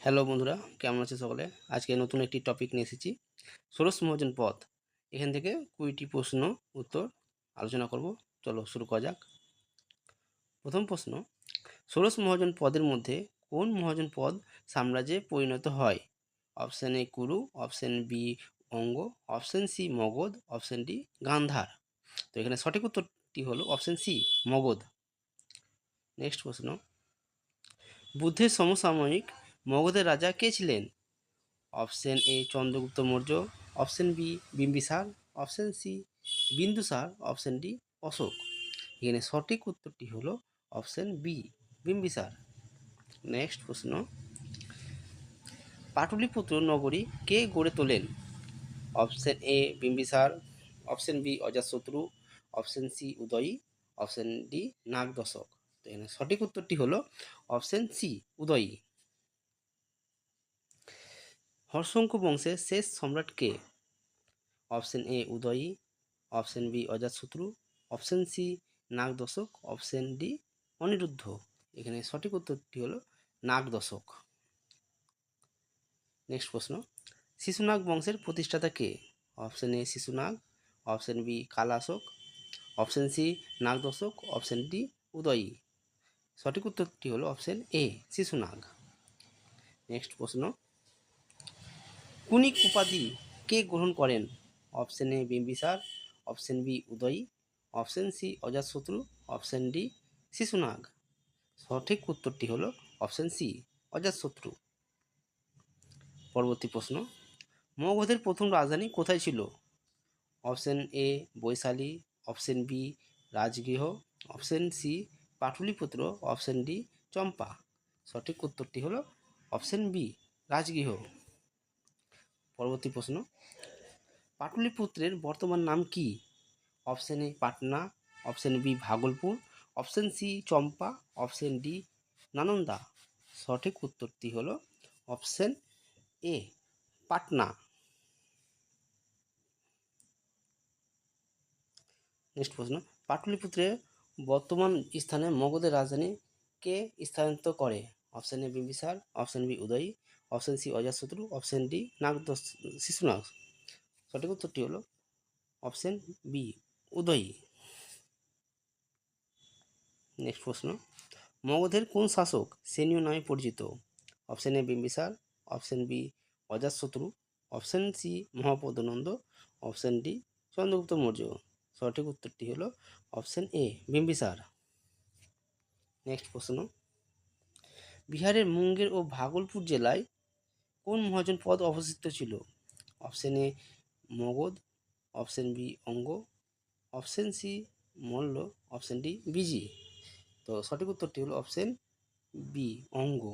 Hello বন্ধুরা, কেমন আছে সকলে? আজকে নতুন একটি টপিক নিয়ে এসেছি, ষোড়শ মহাজন পদ এখান থেকে কুড়িটি প্রশ্ন উত্তর আলোচনা করব। চলো শুরু করা যাক। প্রথম প্রশ্ন, ষোড়শ মহাজন পদের মধ্যে কোন মহাজন পদ সাম্রাজ্যে পরিণত হয়? Option A Kuru option B Anga option C Magadha option D Gandhara. তো এখানে সঠিক উত্তরটি হলো অপশান সি মগধ। নেক্সট প্রশ্ন, বুদ্ধের সমসাময়িক মগধের রাজা কে ছিলেন? Option A Chandragupta Maurya, option B Bimbisara, option C Bindusara, option D Ashoka. এখানে সঠিক উত্তরটি হলো অপশন বি, বিম্বিসার। নেক্সট প্রশ্ন। পাটলিপুত্র নগরী কে গড়ে তোলেন? Option A Bimbisara, option B Ajatashatru, option C Udayin, option D Nagadasaka তো এখানে সঠিক উত্তরটি হলো অপশন সি উদয়ী। হর্ষঙ্ক বংশের শেষ সম্রাট কে? Option A Udayin, option B Ajatashatru, option C Nagadasaka option D Aniruddha. এখানে সঠিক উত্তরটি হলো নাগ দশক নেক্সট প্রশ্ন, শিশুনাগ বংশের প্রতিষ্ঠাতা কে? Option A Shishunaga, option B Kalashoka, option C Nagadasaka option D Udayi. সঠিক উত্তরটি হলো অপশন এ, শিশুনাগ। নেক্সট প্রশ্ন কুনিক উপাধি কে গ্রহণ করেন? Option A Bimbisara option B Udayin, option C Ajatashatru option D Shishunaga. সঠিক উত্তরটি হলো অপশন সি অজাতশত্রু পরবর্তী প্রশ্ন, মগধের প্রথম রাজধানী কোথায় ছিল? Option A Vaishali, option B Rajagriha, option C Pataliputra, option D Champa. সঠিক উত্তরটি হলো অপশন বি রাজগৃহ। পরবর্তী প্রশ্ন। পাটলিপুত্রের বর্তমান নাম কি? Option A Patna, option B Bhagalpur, option C Champa, option D Nalanda. সঠিক উত্তরটি হলো অপশন এ পাটনা। নেক্সট প্রশ্ন। পাটলিপুত্রের বর্তমান স্থানে মগধের রাজধানী কে স্থানান্তর করে? Option A Bimbisara option B Udayin, option C Ajatashatru option D Nagadasaka Shishunaga. সঠিক উত্তরটি হলো অপশন বি উদয়ী। নেক্সট প্রশ্ন। মগধের কোন শাসক সেনীয় নামে পরিচিত? Option A Bimbisara option B Ajatashatru option C Mahapadmananda, option D Chandragupta Maurya. সঠিক উত্তরটি হলো অপশান এ বিম্বিসার নেক্সট প্রশ্ন। বিহারের মুঙ্গের ও ভাগলপুর জেলায় কোন মহাজন পদ অবস্থিত ছিল? Option A, Magadha, option B, Anga, option C, Malla, option D, Vajji. তো সঠিক উত্তরটি হলো অপশন বি, অঙ্গ।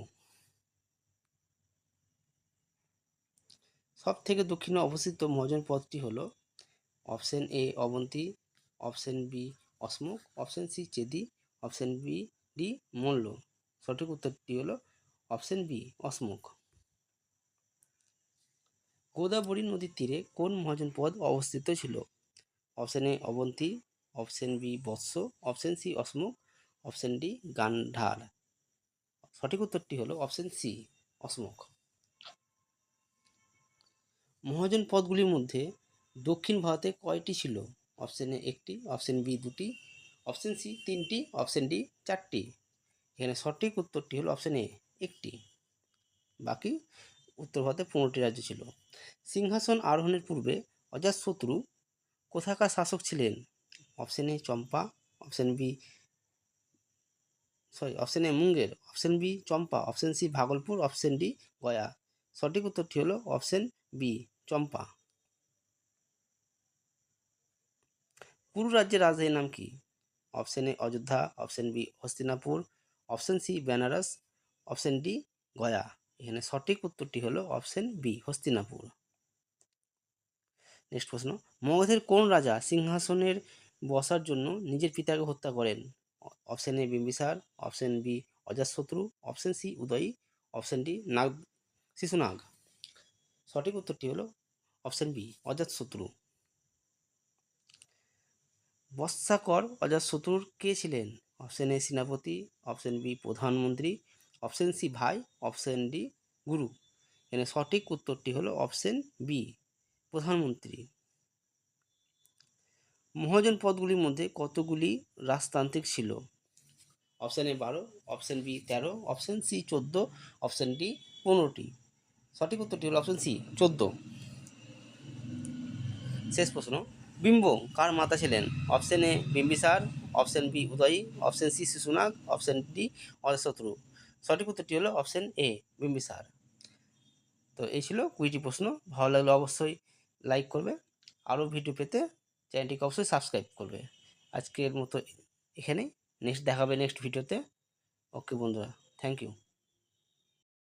সব থেকে দক্ষিণে অবস্থিত মহাজন পদটি হলো option A, Avanti, option B Ashmaka option C, Chedi, option B, D, Malla. সঠিক উত্তরটি হলো অপশন বি, অসমুখ। গোদাবরী নদীর তীরে কোন মহাজন পদ অবস্থিত ছিল? Option A, Avanti, option B, Vatsa, option C, Ashmaka, option D, Gandhara. সঠিক উত্তরটি হলো অপশন সি, অসমুখ। মহাজন পদগুলির মধ্যে দক্ষিণ ভারতে কয়টি ছিল? অপশন এ একটি, অপশন বি দুটি, অপশন সি তিনটি, অপশন ডি চারটি। এখানে সঠিক উত্তরটি হলো অপশন এ একটি। বাকি উত্তর ভারতে পনেরোটি রাজ্য ছিল। সিংহাসন আরোহণের পূর্বে অজাতশত্রু কোথাকার শাসক ছিলেন? Option A Champa option B sorry option A Munger option B Champa option C Bhagalpur option D Gaya. সঠিক উত্তরটি হলো অপশন বি চম্পা। পুরু রাজ্যের রাজধানীর নাম কি? Option A Ayodhya option B Hastinapur option C, Benares, option D, Gaya. এখানে সঠিক উত্তরটি হলো অপশন বি, হস্তিনাপুর। নেক্সট প্রশ্ন, মগধের কোন রাজা সিংহাসনের বসার জন্য নিজের পিতাকে হত্যা করেন? Option A, Bimbisara, option B Ajatashatru option C, Udayin, option D, Naga, Shishunaga. সঠিক উত্তরটি হলো অপশন বি অজাতশত্রু বৎসাকর অজাতশত্রুর কে ছিলেন? অপশন এ সেনাপতি, অপশন বি প্রধানমন্ত্রী, অপশন সি ভাই, অপশন ডি গুরু। এখানে সঠিক উত্তরটি হলো অপশন বি, প্রধানমন্ত্রী। মহাজন পদগুলির মধ্যে কতগুলি রাজতান্ত্রিক ছিল? অপশান এ বারো, অপশান বি তেরো, অপশান সি চোদ্দ, অপশান ডি পনেরোটি। সঠিক উত্তরটি হলো অপশান সি চোদ্দ। শেষ প্রশ্ন, বিম্ব কার মাতা ছিলেন? Option A Bimbisara option B Udayin, option C Shishunaga, option D Ajatashatru সঠিক উত্তরটি হলো অপশান এ, বিম্বিসার। তো এই ছিল কুড়িটি প্রশ্ন। ভালো লাগলে অবশ্যই লাইক করবে। আরও ভিডিও পেতে চ্যানেলটিকে অবশ্যই সাবস্ক্রাইব করবে। আজকের মতো এখানেই। নেক্সট দেখাবে নেক্সট ভিডিওতে। ওকে বন্ধুরা, থ্যাংক ইউ।